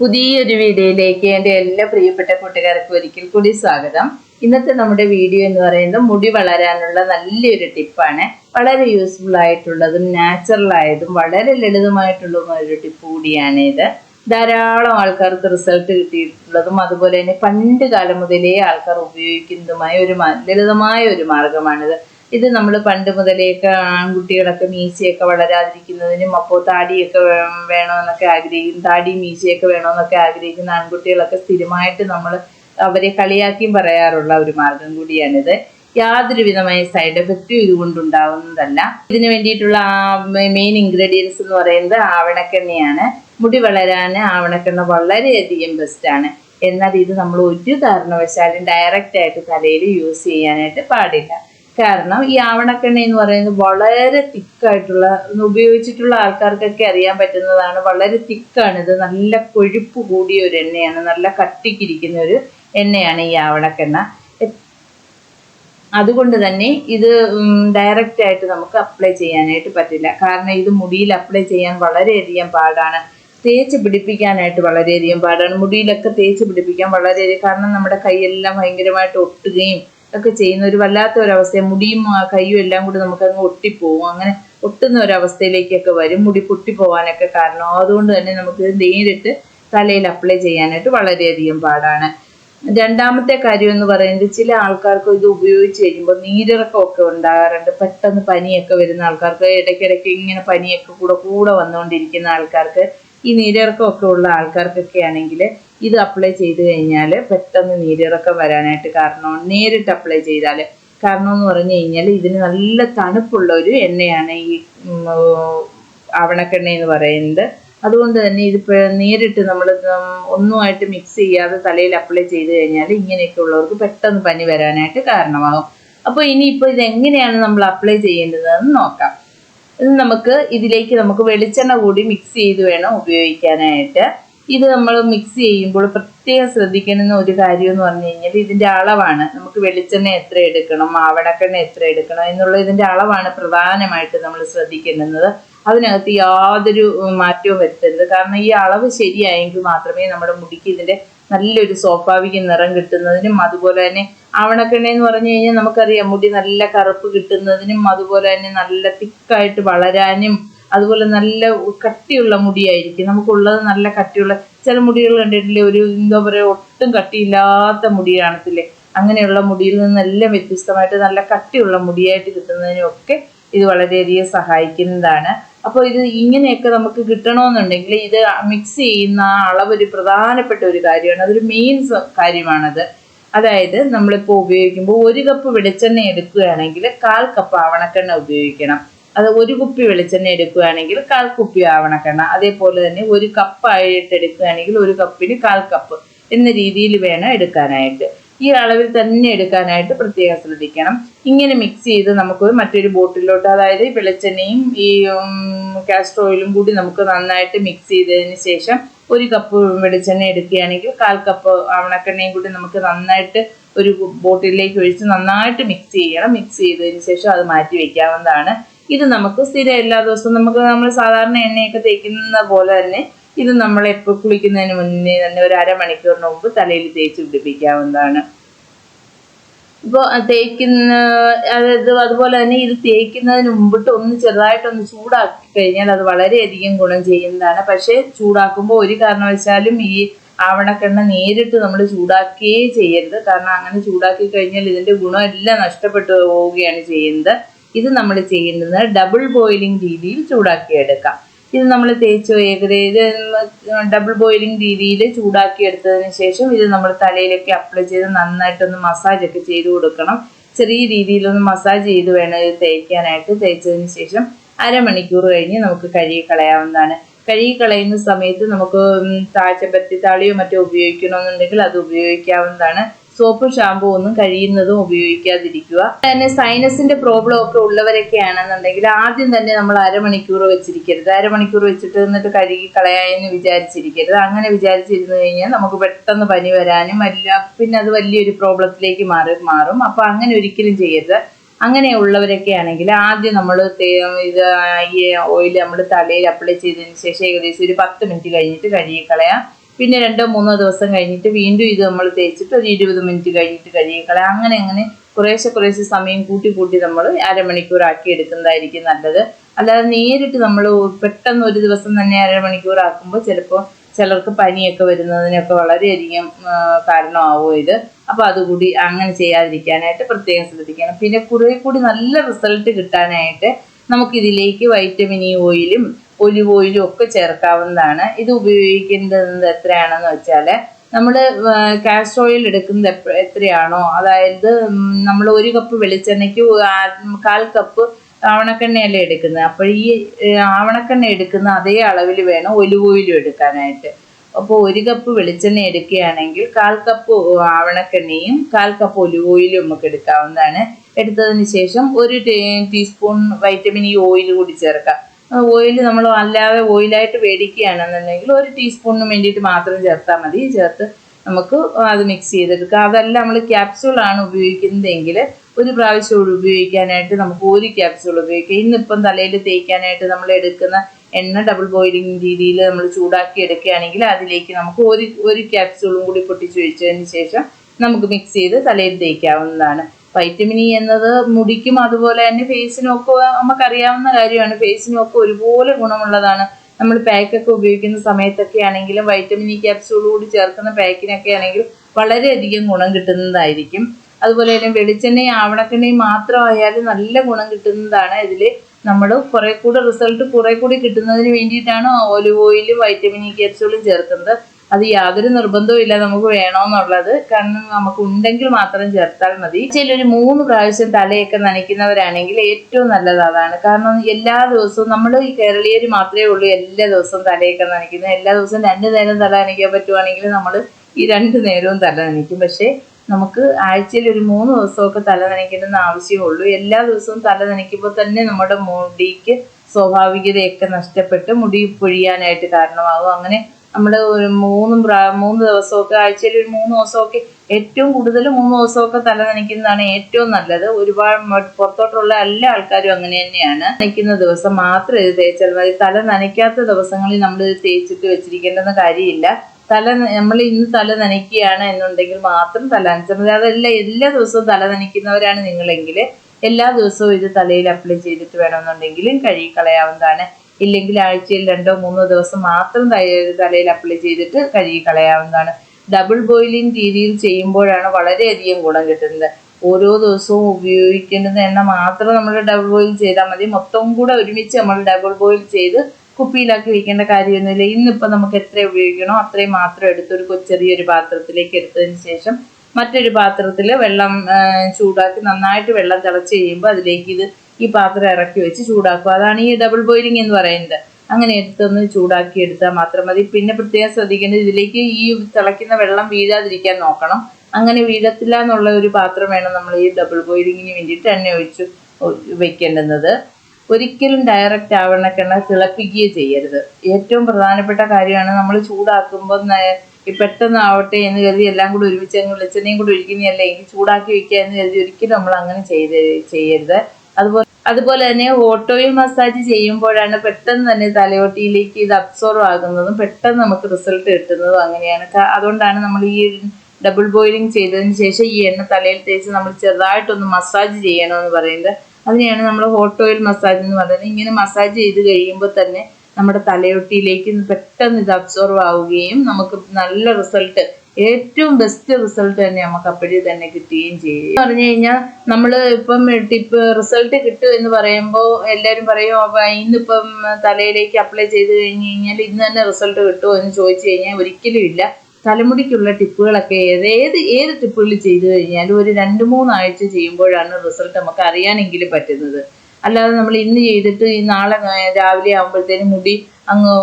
പുതിയൊരു വീഡിയോയിലേക്ക് എന്റെ എല്ലാ പ്രിയപ്പെട്ട കൂട്ടുകാർക്കും ഒരിക്കൽ കൂടി സ്വാഗതം. ഇന്നത്തെ നമ്മുടെ വീഡിയോ എന്ന് പറയുന്നത് മുടി വളരാനുള്ള നല്ലൊരു ടിപ്പാണ്. വളരെ യൂസ്ഫുൾ ആയിട്ടുള്ളതും നാച്ചുറൽ ആയതും വളരെ ലളിതമായിട്ടുള്ളതും ഒരു ടിപ്പ് കൂടിയാണ് ഇത്. ധാരാളം ആൾക്കാർക്ക് റിസൾട്ട് കിട്ടിയിട്ടുള്ളതും അതുപോലെ തന്നെ പണ്ട് കാലം മുതലേ ആൾക്കാർ ഉപയോഗിക്കുന്നതുമായ ഒരു ലളിതമായ ഒരു മാർഗമാണിത്. ഇത് നമ്മൾ പണ്ട് മുതലേയൊക്കെ ആൺകുട്ടികളൊക്കെ മീശയൊക്കെ വളരാതിരിക്കുന്നതിനും അപ്പോൾ താടിയൊക്കെ വേണമെന്നൊക്കെ ആഗ്രഹിക്കും താടി മീശയൊക്കെ വേണമെന്നൊക്കെ ആഗ്രഹിക്കുന്ന ആൺകുട്ടികളൊക്കെ സ്ഥിരമായിട്ട് നമ്മൾ അവരെ കളിയാക്കിയും പറയാറുള്ള ഒരു മാർഗം കൂടിയാണിത്. യാതൊരു വിധമായ സൈഡ് എഫക്റ്റും ഇതുകൊണ്ടുണ്ടാവുന്നതല്ല. ഇതിന് വേണ്ടിയിട്ടുള്ള മെയിൻ ഇൻഗ്രീഡിയൻസ് എന്ന് പറയുന്നത് ആവണക്കെണ്ണയാണ്. മുടി വളരാൻ ആവണക്കെണ്ണ വളരെയധികം ബെസ്റ്റാണ് എന്നാൽ ഇത് നമ്മൾ ഒരു കാരണവശാലും ഡയറക്റ്റ് ആയിട്ട് തലയിൽ യൂസ് ചെയ്യാനായിട്ട് പാടില്ല. കാരണം ഈ ആവണക്കെണ്ണ എന്ന് പറയുന്നത് വളരെ തിക്കായിട്ടുള്ള ഉപയോഗിച്ചിട്ടുള്ള ആൾക്കാർക്കൊക്കെ അറിയാൻ പറ്റുന്നതാണ്. വളരെ തിക്കാണ് ഇത് നല്ല കൊഴുപ്പ് കൂടിയ ഒരു എണ്ണയാണ്. നല്ല കട്ടിക്കിരിക്കുന്ന ഒരു എണ്ണയാണ് ഈ ആവണക്കെണ്ണ. അതുകൊണ്ട് തന്നെ ഇത് ഡയറക്റ്റ് ആയിട്ട് നമുക്ക് അപ്ലൈ ചെയ്യാനായിട്ട് പറ്റില്ല. കാരണം ഇത് മുടിയിൽ അപ്ലൈ ചെയ്യാൻ വളരെയധികം പാടാണ്. തേച്ച് പിടിപ്പിക്കാനായിട്ട് വളരെയധികം പാടാണ്. മുടിയിലൊക്കെ തേച്ച് പിടിപ്പിക്കാൻ വളരെയധികം കാരണം നമ്മുടെ കൈയെല്ലാം ഭയങ്കരമായിട്ട് ഒട്ടുകയും ഒക്കെ ചെയ്യുന്ന ഒരു വല്ലാത്ത ഒരവസ്ഥ മുടിയും കൈയും എല്ലാം കൂടി നമുക്ക് അങ്ങ് ഒട്ടിപ്പോവും. അങ്ങനെ ഒട്ടുന്ന ഒരവസ്ഥയിലേക്കൊക്കെ വരും. മുടി പൊട്ടിപ്പോവാനൊക്കെ കാരണം. അതുകൊണ്ട് തന്നെ നമുക്ക് നേരിട്ട് തലയിൽ അപ്ലൈ ചെയ്യാനായിട്ട് വളരെയധികം പാടാണ്. രണ്ടാമത്തെ കാര്യം എന്ന് പറയുന്നത് ചില ആൾക്കാർക്ക് ഇത് ഉപയോഗിച്ച് കഴിയുമ്പോൾ നീരിറക്കമൊക്കെ ഉണ്ടാകാറുണ്ട്. പെട്ടെന്ന് പനിയൊക്കെ വരുന്ന ആൾക്കാർക്ക് ഇടയ്ക്കിടയ്ക്ക് ഇങ്ങനെ പനിയൊക്കെ കൂടെ കൂടെ വന്നുകൊണ്ടിരിക്കുന്ന ആൾക്കാർക്ക് ഈ നീരിറക്കമൊക്കെ ഉള്ള ആൾക്കാർക്കൊക്കെ ആണെങ്കിൽ ഇത് അപ്ലൈ ചെയ്ത് കഴിഞ്ഞാൽ പെട്ടെന്ന് നീരിറക്കം വരാനായിട്ട് കാരണം നേരിട്ട് അപ്ലൈ ചെയ്താൽ കാരണം എന്ന് പറഞ്ഞു കഴിഞ്ഞാൽ ഇതിന് നല്ല തണുപ്പുള്ള ഒരു എണ്ണയാണ് ഈ ആവണക്കെണ്ണ എന്ന് പറയുന്നത്. അതുകൊണ്ട് തന്നെ ഇതിപ്പോൾ നേരിട്ട് നമ്മൾ ഒന്നുമായിട്ട് മിക്സ് ചെയ്യാതെ തലയിൽ അപ്ലൈ ചെയ്ത് കഴിഞ്ഞാൽ ഇങ്ങനെയൊക്കെ ഉള്ളവർക്ക് പെട്ടെന്ന് പനി വരാനായിട്ട് കാരണമാകും. അപ്പോൾ ഇനിയിപ്പോൾ ഇത് എങ്ങനെയാണ് നമ്മൾ അപ്ലൈ ചെയ്യേണ്ടതെന്ന് നോക്കാം. ഇത് നമുക്ക് ഇതിലേക്ക് നമുക്ക് വെളിച്ചെണ്ണ കൂടി മിക്സ് ചെയ്ത് വേണം ഉപയോഗിക്കാനായിട്ട്. ഇത് നമ്മൾ മിക്സ് ചെയ്യുമ്പോൾ പ്രത്യേകം ശ്രദ്ധിക്കണമെന്ന ഒരു കാര്യം എന്ന് പറഞ്ഞു കഴിഞ്ഞാൽ ഇതിന്റെ അളവാണ്. നമുക്ക് വെളിച്ചെണ്ണ എത്ര എടുക്കണം ആവണക്കെണ്ണ എത്ര എടുക്കണം എന്നുള്ള ഇതിന്റെ അളവാണ് പ്രധാനമായിട്ട് നമ്മൾ ശ്രദ്ധിക്കേണ്ടുന്നത്. അതിനകത്ത് യാതൊരു മാറ്റവും വരുത്തരുത്. കാരണം ഈ അളവ് ശരിയായെങ്കിൽ മാത്രമേ നമ്മുടെ മുടിക്ക് ഇതിന്റെ നല്ലൊരു സ്വാഭാവിക നിറം കിട്ടുന്നതിനും അതുപോലെ തന്നെ ആവണക്കെണ്ണ എന്ന് പറഞ്ഞു കഴിഞ്ഞാൽ നമുക്കറിയാം മുടി നല്ല കറുപ്പ് കിട്ടുന്നതിനും അതുപോലെ തന്നെ നല്ല തിക്കായിട്ട് വളരാനും അതുപോലെ നല്ല കട്ടിയുള്ള മുടിയായിരിക്കും. നമുക്കുള്ളത് നല്ല കട്ടിയുള്ള ചില മുടികൾ കണ്ടിട്ടില്ലേ? ഒരു എന്താ പറയുക ഒട്ടും കട്ടിയില്ലാത്ത മുടി കാണത്തില്ലേ? അങ്ങനെയുള്ള മുടിയിൽ നിന്നെല്ലാം വ്യത്യസ്തമായിട്ട് നല്ല കട്ടിയുള്ള മുടിയായിട്ട് കിട്ടുന്നതിനും ഒക്കെ ഇത് വളരെയധികം സഹായിക്കുന്നതാണ്. അപ്പോൾ ഇത് ഇങ്ങനെയൊക്കെ നമുക്ക് കിട്ടണമെന്നുണ്ടെങ്കിൽ ഇത് മിക്സ് ചെയ്യുന്ന അളവൊരു പ്രധാനപ്പെട്ട ഒരു കാര്യമാണ്. അതൊരു മെയിൻ കാര്യമാണത്. അതായത് നമ്മളിപ്പോൾ ഉപയോഗിക്കുമ്പോൾ ഒരു കപ്പ് വെളിച്ചെണ്ണ എടുക്കുകയാണെങ്കിൽ കാൽ കപ്പ് ആവണക്കെണ്ണ ഉപയോഗിക്കണം. അത് ഒരു കുപ്പി വെളിച്ചെണ്ണ എടുക്കുകയാണെങ്കിൽ കാൽ കുപ്പി ആവണക്കെണ്ണ. അതേപോലെ തന്നെ ഒരു കപ്പായിട്ട് എടുക്കുകയാണെങ്കിൽ ഒരു കപ്പിന് കാൽ കപ്പ് എന്ന രീതിയിൽ വേണം എടുക്കാനായിട്ട്. ഈ അളവിൽ തന്നെ എടുക്കാനായിട്ട് പ്രത്യേകം ശ്രദ്ധിക്കണം. ഇങ്ങനെ മിക്സ് ചെയ്ത് നമുക്ക് മറ്റൊരു ബോട്ടിലോട്ട് അതായത് വെളിച്ചെണ്ണയും ഈ കാസ്റ്റർ ഓയിലും കൂടി നമുക്ക് നന്നായിട്ട് മിക്സ് ചെയ്തതിന് ശേഷം ഒരു കപ്പ് വെളിച്ചെണ്ണ എടുക്കുകയാണെങ്കിൽ കാൽ കപ്പ് ആവണക്കെണ്ണയും കൂടി നമുക്ക് നന്നായിട്ട് ഒരു ബോട്ടിലേക്ക് ഒഴിച്ച് നന്നായിട്ട് മിക്സ് ചെയ്യണം. മിക്സ് ചെയ്തതിന് ശേഷം അത് മാറ്റി വെക്കാവുന്നതാണ്. ഇത് നമുക്ക് സ്ഥിരം എല്ലാ ദിവസവും നമുക്ക് നമ്മൾ സാധാരണ എണ്ണയൊക്കെ തേക്കുന്ന പോലെ തന്നെ ഇത് നമ്മൾ എപ്പോൾ കുളിക്കുന്നതിന് മുന്നേ തന്നെ ഒരു അരമണിക്കൂറിന് മുമ്പ് തലയിൽ തേച്ച് പിടിപ്പിക്കാവുന്നതാണ്. ഇപ്പോൾ തേക്കുന്ന അതായത് അതുപോലെ തന്നെ ഇത് തേക്കുന്നതിന് മുമ്പിട്ട് ഒന്ന് ചെറുതായിട്ടൊന്ന് ചൂടാക്കി കഴിഞ്ഞാൽ അത് വളരെയധികം ഗുണം ചെയ്യുന്നതാണ്. പക്ഷേ ചൂടാക്കുമ്പോൾ ഒരു കാരണവശാലും ഈ ആവണക്കെണ്ണ നേരിട്ട് നമ്മൾ ചൂടാക്കുകയേ ചെയ്യരുത്. കാരണം അങ്ങനെ ചൂടാക്കി കഴിഞ്ഞാൽ ഇതിന്റെ ഗുണമെല്ലാം നഷ്ടപ്പെട്ടു പോവുകയാണ് ചെയ്യുന്നത്. ഇത് നമ്മൾ ചെയ്യുന്നത് ഡബിൾ ബോയിലിംഗ് രീതിയിൽ ചൂടാക്കിയെടുക്കാം. ഇത് നമ്മൾ തേച്ച് ഏകദേശം ഡബിൾ ബോയിലിംഗ് രീതിയിൽ ചൂടാക്കി എടുത്തതിന് ശേഷം ഇത് നമ്മൾ തലയിലൊക്കെ അപ്ലൈ ചെയ്ത് നന്നായിട്ടൊന്ന് മസാജ് ഒക്കെ ചെയ്ത് കൊടുക്കണം. ചെറിയ രീതിയിലൊന്ന് മസാജ് ചെയ്ത് വേണം ഇത് തേക്കാനായിട്ട്. തേച്ചതിന് ശേഷം അരമണിക്കൂർ കഴിഞ്ഞ് നമുക്ക് കഴുകി കളയാവുന്നതാണ്. കഴുകി കളയുന്ന സമയത്ത് നമുക്ക് താഴ്ചപ്പത്തി താളിയോ മറ്റോ ഉപയോഗിക്കണമെന്നുണ്ടെങ്കിൽ അത് ഉപയോഗിക്കാവുന്നതാണ്. സോപ്പും ഷാമ്പൂ ഒന്നും കഴിയുന്നതും ഉപയോഗിക്കാതിരിക്കുക. തന്നെ സൈനസിന്റെ പ്രോബ്ലം ഒക്കെ ഉള്ളവരൊക്കെ ആണെന്നുണ്ടെങ്കിൽ ആദ്യം തന്നെ നമ്മൾ അരമണിക്കൂർ വെച്ചിരിക്കരുത്. അരമണിക്കൂർ വെച്ചിട്ട് എന്നിട്ട് കഴുകി കളയാമെന്ന് വിചാരിച്ചിരിക്കരുത്. അങ്ങനെ വിചാരിച്ചിരുന്നു കഴിഞ്ഞാൽ നമുക്ക് പെട്ടെന്ന് പനി വരാനും അല്ല പിന്നെ അത് വലിയൊരു പ്രോബ്ലത്തിലേക്ക് മാറി മാറും. അപ്പൊ അങ്ങനെ ഒരിക്കലും ചെയ്യരുത്. അങ്ങനെ ഉള്ളവരൊക്കെ ആണെങ്കിൽ ആദ്യം നമ്മൾ ഇത് ഈ ഓയിൽ നമ്മൾ തലയിൽ അപ്ലൈ ചെയ്തതിന് ശേഷം ഏകദേശം ഒരു പത്ത് മിനിറ്റ് കഴിഞ്ഞിട്ട് കഴുകി കളയാം. പിന്നെ രണ്ടോ മൂന്നോ ദിവസം കഴിഞ്ഞിട്ട് വീണ്ടും ഇത് നമ്മൾ തേച്ചിട്ട് ഒരു ഇരുപത് മിനിറ്റ് കഴിഞ്ഞിട്ട് കഴുകിക്കളെ അങ്ങനെ അങ്ങനെ കുറേശ്ശെ കുറേശ്ശെ സമയം കൂട്ടി കൂട്ടി നമ്മൾ അരമണിക്കൂർ ആക്കി എടുക്കുന്നതായിരിക്കും നല്ലത്. അല്ലാതെ നേരിട്ട് നമ്മൾ പെട്ടെന്ന് ഒരു ദിവസം തന്നെ അരമണിക്കൂർ ആക്കുമ്പോൾ ചിലപ്പോൾ ചിലർക്ക് പനിയൊക്കെ വരുന്നതിനൊക്കെ വളരെയധികം കാരണമാവും ഇത്. അപ്പോൾ അതുകൂടി അങ്ങനെ ചെയ്യാതിരിക്കാനായിട്ട് പ്രത്യേകം ശ്രദ്ധിക്കണം. പിന്നെ കുറേ കൂടി നല്ല റിസൾട്ട് കിട്ടാനായിട്ട് നമുക്കിതിലേക്ക് വൈറ്റമിൻ ഇ ഓയിലും ഒലിവ് ഓയിലും ഒക്കെ ചേർക്കാവുന്നതാണ്. ഇത് ഉപയോഗിക്കേണ്ടത് എത്രയാണെന്ന് വെച്ചാൽ നമ്മൾ കാസ്റ്റർ ഓയിൽ എടുക്കുന്നത് എത്രയാണോ അതായത് നമ്മൾ ഒരു കപ്പ് വെളിച്ചെണ്ണയ്ക്ക് കാൽ കപ്പ് ആവണക്കെണ്ണയല്ലേ എടുക്കുന്നത്. അപ്പോൾ ഈ ആവണക്കെണ്ണ എടുക്കുന്ന അതേ അളവിൽ വേണം ഒലിവ് ഓയിലും എടുക്കാനായിട്ട്. അപ്പോൾ ഒരു കപ്പ് വെളിച്ചെണ്ണ എടുക്കുകയാണെങ്കിൽ കാൽ കപ്പ് ആവണക്കെണ്ണയും കാൽ കപ്പ് ഒലിവ് ഓയിലും നമുക്ക് എടുക്കാവുന്നതാണ്. എടുത്തതിന് ശേഷം ഒരു ടീസ്പൂൺ വൈറ്റമിൻ ഇ ഓയിൽ കൂടി ചേർക്കാം. ഓയിൽ നമ്മൾ അല്ലാതെ ഓയിലായിട്ട് മേടിക്കുകയാണെന്നുണ്ടെങ്കിൽ ഒരു ടീസ്പൂണിന് വേണ്ടിയിട്ട് മാത്രം ചേർത്താൽ മതി. ചേർത്ത് നമുക്ക് അത് മിക്സ് ചെയ്തെടുക്കാം. അതല്ല നമ്മൾ ക്യാപ്സ്യൂളാണ് ഉപയോഗിക്കുന്നതെങ്കിൽ ഒരു പ്രാവശ്യം ഉപയോഗിക്കാനായിട്ട് നമുക്ക് ഒരു ക്യാപ്സ്യൂൾ ഉപയോഗിക്കാം. ഇന്നിപ്പം തലയിൽ തേക്കാനായിട്ട് നമ്മൾ എടുക്കുന്ന എണ്ണ ഡബിൾ ബോയിലിംഗ് രീതിയിൽ നമ്മൾ ചൂടാക്കി എടുക്കുകയാണെങ്കിൽ അതിലേക്ക് നമുക്ക് ഒരു ഒരു ക്യാപ്സ്യൂളും കൂടി പൊട്ടിച്ച് ഒഴിച്ചതിന് ശേഷം നമുക്ക് മിക്സ് ചെയ്ത് തലയിൽ തേക്കാവുന്നതാണ്. വൈറ്റമിൻ ഇ എന്നത് മുടിക്കും അതുപോലെ തന്നെ ഫേസിനും ഒക്കെ നമുക്കറിയാവുന്ന കാര്യമാണ്. ഫേസിനും ഒക്കെ ഒരുപോലെ ഗുണമുള്ളതാണ്. നമ്മൾ പാക്കൊക്കെ ഉപയോഗിക്കുന്ന സമയത്തൊക്കെ ആണെങ്കിലും വൈറ്റമിൻ ഇ ക്യാപ്സ്യൂൾ കൂടി ചേർക്കുന്ന പാക്കിനൊക്കെ ആണെങ്കിൽ വളരെയധികം ഗുണം കിട്ടുന്നതായിരിക്കും. അതുപോലെ തന്നെ വെളിച്ചെണ്ണയും ആവണക്കെണ്ണയും മാത്രമായാലും നല്ല ഗുണം കിട്ടുന്നതാണ്. ഇതിൽ നമ്മൾ കുറെ കൂടെ റിസൾട്ട് കുറെ കൂടി കിട്ടുന്നതിന് വേണ്ടിയിട്ടാണ് ഓലിവ് ഓയിലും വൈറ്റമിൻ ഇ ക്യാപ്സൂളും ചേർക്കുന്നത്. അത് യാതൊരു നിർബന്ധവും ഇല്ല നമുക്ക് വേണമെന്നുള്ളത് കാരണം നമുക്ക് ഉണ്ടെങ്കിൽ മാത്രം ചേർത്താൽ മതി. ചില ഒരു മൂന്ന് പ്രാവശ്യം തലയൊക്കെ നനയ്ക്കുന്നവരാണെങ്കിൽ ഏറ്റവും നല്ലത് അതാണ്. കാരണം എല്ലാ ദിവസവും നമ്മൾ ഈ കേരളീയർ മാത്രമേ ഉള്ളൂ എല്ലാ ദിവസവും തലയൊക്കെ നനയ്ക്കുന്നത്. എല്ലാ ദിവസവും രണ്ട് നേരം തല നനയ്ക്കാൻ പറ്റുവാണെങ്കിൽ നമ്മൾ ഈ രണ്ട് നേരവും തല നനയ്ക്കും. പക്ഷേ നമുക്ക് ആഴ്ചയിൽ ഒരു മൂന്ന് ദിവസമൊക്കെ തല നനയ്ക്കണമെന്ന് ആവശ്യമുള്ളൂ. എല്ലാ ദിവസവും തല നനയ്ക്കുമ്പോൾ തന്നെ നമ്മുടെ മുടിക്ക് സ്വാഭാവികതയൊക്കെ നഷ്ടപ്പെട്ട് മുടി പൊഴിയാനായിട്ട് കാരണമാകും. അങ്ങനെ നമ്മൾ ഒരു മൂന്ന് മൂന്ന് ദിവസമൊക്കെ ആഴ്ചയിൽ ഒരു മൂന്ന് ദിവസമൊക്കെ ഏറ്റവും കൂടുതൽ മൂന്ന് ദിവസമൊക്കെ തല നനയ്ക്കുന്നതാണ് ഏറ്റവും നല്ലത്. ഒരുപാട് പുറത്തോട്ടുള്ള എല്ലാ ആൾക്കാരും അങ്ങനെ തന്നെയാണ്. നനയ്ക്കുന്ന ദിവസം മാത്രം ഇത് തേച്ചാൽ മതി. തല നനയ്ക്കാത്ത ദിവസങ്ങളിൽ നമ്മൾ ഇത് തേച്ചിട്ട് വെച്ചിരിക്കേണ്ടെന്ന കാര്യമില്ല. തല നമ്മൾ ഇന്ന് തല നനയ്ക്കുകയാണ് എന്നുണ്ടെങ്കിൽ മാത്രം തല നനച്ചാൽ അതല്ല എല്ലാ ദിവസവും തല നനയ്ക്കുന്നവരാണ് നിങ്ങളെങ്കിൽ എല്ലാ ദിവസവും ഇത് തലയിൽ അപ്ലൈ ചെയ്തിട്ട് വേണമെന്നുണ്ടെങ്കിലും കഴുകി കളയാവുന്നതാണ് ഇല്ലെങ്കിൽ ആഴ്ചയിൽ രണ്ടോ മൂന്നോ ദിവസം മാത്രം തല- തലയിൽ അപ്ലൈ ചെയ്തിട്ട് കഴുകി കളയാവുന്നതാണ്. ഡബിൾ ബോയിലിംഗ് രീതിയിൽ ചെയ്യുമ്പോഴാണ് വളരെയധികം ഗുണം കിട്ടുന്നത്. ഓരോ ദിവസവും ഉപയോഗിക്കേണ്ടുന്ന എണ്ണ മാത്രം നമ്മൾ ഡബിൾ ബോയിൽ ചെയ്താൽ മതി. മൊത്തം കൂടെ ഒരുമിച്ച് നമ്മൾ ഡബിൾ ബോയിൽ ചെയ്ത് കുപ്പിയിലാക്കി വെക്കേണ്ട കാര്യമൊന്നുമില്ല. ഇന്നിപ്പോൾ നമുക്ക് എത്ര ഉപയോഗിക്കണോ അത്രയും മാത്രം എടുത്ത് ഒരു ചെറിയൊരു പാത്രത്തിലേക്ക് എടുത്തതിന് ശേഷം മറ്റൊരു പാത്രത്തിൽ വെള്ളം ചൂടാക്കി നന്നായിട്ട് വെള്ളം തിളച്ച് കഴിയുമ്പോൾ അതിലേക്ക് ഇത് ഈ പാത്രം ഇറക്കി വെച്ച് ചൂടാക്കുക. അതാണ് ഈ ഡബിൾ ബോയിലിംഗ് എന്ന് പറയുന്നത്. അങ്ങനെ എടുത്തൊന്ന് ചൂടാക്കി എടുത്താൽ മാത്രം മതി. പിന്നെ പ്രത്യേകം ശ്രദ്ധിക്കേണ്ടത് ഇതിലേക്ക് ഈ തിളയ്ക്കുന്ന വെള്ളം വീഴാതിരിക്കാൻ നോക്കണം. അങ്ങനെ വീഴത്തില്ല എന്നുള്ള ഒരു പാത്രം വേണം നമ്മൾ ഈ ഡബിൾ ബോയിലിങ്ങിന് വേണ്ടിയിട്ട് എണ്ണ ഒഴിച്ച് വെക്കേണ്ടുന്നത്. ഒരിക്കലും ഡയറക്റ്റ് ആവണക്കെണ്ണ തിളപ്പിക്കുകയോ ചെയ്യരുത്. ഏറ്റവും പ്രധാനപ്പെട്ട കാര്യമാണ് നമ്മൾ ചൂടാക്കുമ്പോൾ പെട്ടെന്ന് ആവട്ടെ എന്ന് കരുതി എല്ലാം കൂടി ഒരുമിച്ച് അങ്ങ് വെളിച്ചെണ്ണയും കൂടി ഒഴിക്കുന്നതല്ല? എനിക്ക് ചൂടാക്കി വെക്കുക എന്ന് കരുതി ഒരിക്കലും നമ്മൾ അങ്ങനെ ചെയ്ത് ചെയ്യരുത്. അതുപോലെ അതുപോലെ തന്നെ ഓട്ടോയിൽ മസാജ് ചെയ്യുമ്പോഴാണ് പെട്ടെന്ന് തന്നെ തലയോട്ടിയിലേക്ക് ഇത് അബ്സോർവ് ആകുന്നതും പെട്ടെന്ന് നമുക്ക് റിസൾട്ട് കിട്ടുന്നതും അങ്ങനെയാണ്. അതുകൊണ്ടാണ് നമ്മൾ ഈ ഡബിൾ ബോയിലിംഗ് ചെയ്തതിന് ശേഷം ഈ എണ്ണ തലയിൽ തേച്ച് നമ്മൾ ചെറുതായിട്ടൊന്ന് മസാജ് ചെയ്യണമെന്ന് പറയുന്നത്. അതിനെയാണ് നമ്മൾ ഹോട്ട് ഓയിൽ മസാജ് എന്ന് പറയുന്നത്. ഇങ്ങനെ മസാജ് ചെയ്ത് കഴിയുമ്പോൾ തന്നെ നമ്മുടെ തലയൊട്ടിയിലേക്ക് പെട്ടെന്ന് ഇത് അബ്സോർവ് ആവുകയും നമുക്ക് നല്ല റിസൾട്ട് ഏറ്റവും ബെസ്റ്റ് റിസൾട്ട് തന്നെ നമുക്ക് അപ്പോഴേ തന്നെ കിട്ടുകയും ചെയ്യും. പറഞ്ഞു കഴിഞ്ഞാൽ നമ്മൾ ഇപ്പം ടിപ്പ് റിസൾട്ട് കിട്ടും എന്ന് പറയുമ്പോൾ എല്ലാവരും പറയും "അപ്പൊ ഇന്നിപ്പം തലയിലേക്ക് അപ്ലൈ ചെയ്ത് കഴിഞ്ഞ് കഴിഞ്ഞാൽ ഇന്ന് തന്നെ റിസൾട്ട് കിട്ടുമോ? എന്ന് ചോദിച്ചു കഴിഞ്ഞാൽ ഒരിക്കലും ഇല്ല. തലമുടിക്കുള്ള ടിപ്പുകളൊക്കെ ഏത് ഏത് ടിപ്പുകൾ ചെയ്തു കഴിഞ്ഞാലും ഒരു രണ്ട് മൂന്നാഴ്ച ചെയ്യുമ്പോഴാണ് റിസൾട്ട് നമുക്ക് അറിയാനെങ്കിലും പറ്റുന്നത്. അല്ലാതെ നമ്മൾ ഇന്ന് ചെയ്തിട്ട് ഈ നാളെ രാവിലെ ആകുമ്പോഴത്തേനും മുടി അങ്ങ്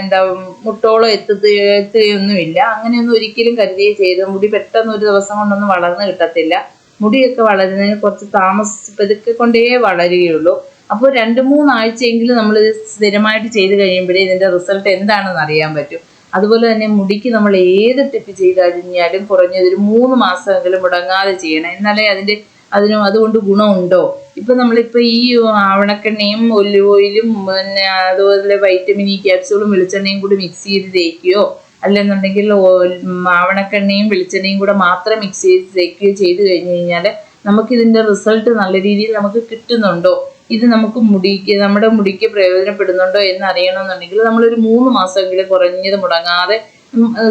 എന്താ മുട്ടോളം എത്തുക എത്തുകയൊന്നുമില്ല. അങ്ങനെയൊന്നും ഒരിക്കലും കരുതിയേ ചെയ്ത് മുടി പെട്ടെന്ന് ഒരു ദിവസം കൊണ്ടൊന്നും വളർന്നു കിട്ടത്തില്ല. മുടിയൊക്കെ വളരുന്നതിന് കുറച്ച് താമസിച്ച് പതുക്കെ കൊണ്ടേ വളരുകയുള്ളൂ. അപ്പോൾ രണ്ട് മൂന്നാഴ്ചയെങ്കിലും നമ്മൾ സ്ഥിരമായിട്ട് ചെയ്ത് കഴിയുമ്പോഴേ ഇതിന്റെ റിസൾട്ട് എന്താണെന്ന് അറിയാൻ പറ്റും. അതുപോലെ തന്നെ മുടിക്ക് നമ്മൾ ഏത് ടിപ്പ് ചെയ്ത് കഴിഞ്ഞാലും കുറഞ്ഞതൊരു മൂന്ന് മാസമെങ്കിലും മുടങ്ങാതെ ചെയ്യണം. എന്നാലേ അതിന്റെ അതിന് അതുകൊണ്ട് ഗുണമുണ്ടോ? ഇപ്പം നമ്മളിപ്പോൾ ഈ ആവണക്കെണ്ണയും ഒലിവ് ഓയിലും പിന്നെ അതുപോലെ വൈറ്റമിൻ ഇ ക്യാപ്സൂളും വെളിച്ചെണ്ണയും കൂടി മിക്സ് ചെയ്ത് തേക്കുകയോ അല്ലെന്നുണ്ടെങ്കിൽ ആവണക്കെണ്ണയും വെളിച്ചെണ്ണയും കൂടെ മാത്രം മിക്സ് ചെയ്ത് തേക്കുകയോ ചെയ്ത് കഴിഞ്ഞ് കഴിഞ്ഞാൽ നമുക്കിതിന്റെ റിസൾട്ട് നല്ല രീതിയിൽ നമുക്ക് കിട്ടുന്നുണ്ടോ? ഇത് നമുക്ക് മുടിക്ക് നമ്മുടെ മുടിക്ക് പ്രയോജനപ്പെടുന്നുണ്ടോ എന്ന് അറിയണമെന്നുണ്ടെങ്കിൽ നമ്മളൊരു മൂന്ന് മാസമെങ്കിലും കുറഞ്ഞത് മുടങ്ങാതെ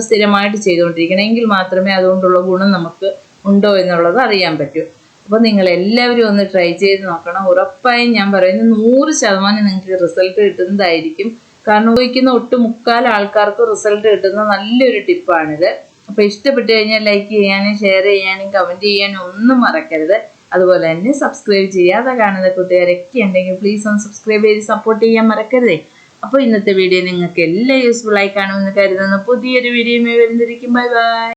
സ്ഥിരമായിട്ട് ചെയ്തുകൊണ്ടിരിക്കണം. എങ്കിൽ മാത്രമേ അതുകൊണ്ടുള്ള ഗുണം നമുക്ക് ഉണ്ടോ എന്നുള്ളത് അറിയാൻ പറ്റൂ. അപ്പോൾ നിങ്ങൾ എല്ലാവരും ഒന്ന് ട്രൈ ചെയ്ത് നോക്കണം. ഉറപ്പായും ഞാൻ പറയുന്നത് നൂറ് ശതമാനം നിങ്ങൾക്ക് റിസൾട്ട് കിട്ടുന്നതായിരിക്കും. കാരണം ഉപയോഗിക്കുന്ന ഒട്ട് മുക്കാൽ ആൾക്കാർക്ക് റിസൾട്ട് കിട്ടുന്ന നല്ലൊരു ടിപ്പാണിത് അപ്പോൾ ഇഷ്ടപ്പെട്ടു കഴിഞ്ഞാൽ ലൈക്ക് ചെയ്യാനും ഷെയർ ചെയ്യാനും കമന്റ് ചെയ്യാനും ഒന്നും മറക്കരുത്. അതുപോലെ തന്നെ സബ്സ്ക്രൈബ് ചെയ്യാതെ കാണുന്ന കൂട്ടുകാരൊക്കെ ഉണ്ടെങ്കിൽ പ്ലീസ് ഒന്ന് സബ്സ്ക്രൈബ് ചെയ്ത് സപ്പോർട്ട് ചെയ്യാൻ മറക്കരുതേ. അപ്പോൾ ഇന്നത്തെ വീഡിയോ നിങ്ങൾക്ക് എല്ലാം യൂസ്ഫുൾ ആയി കാണുമെന്ന് കരുതുന്നു. പുതിയൊരു വീഡിയോ വരുന്നിരിക്കും ബൈ ബൈ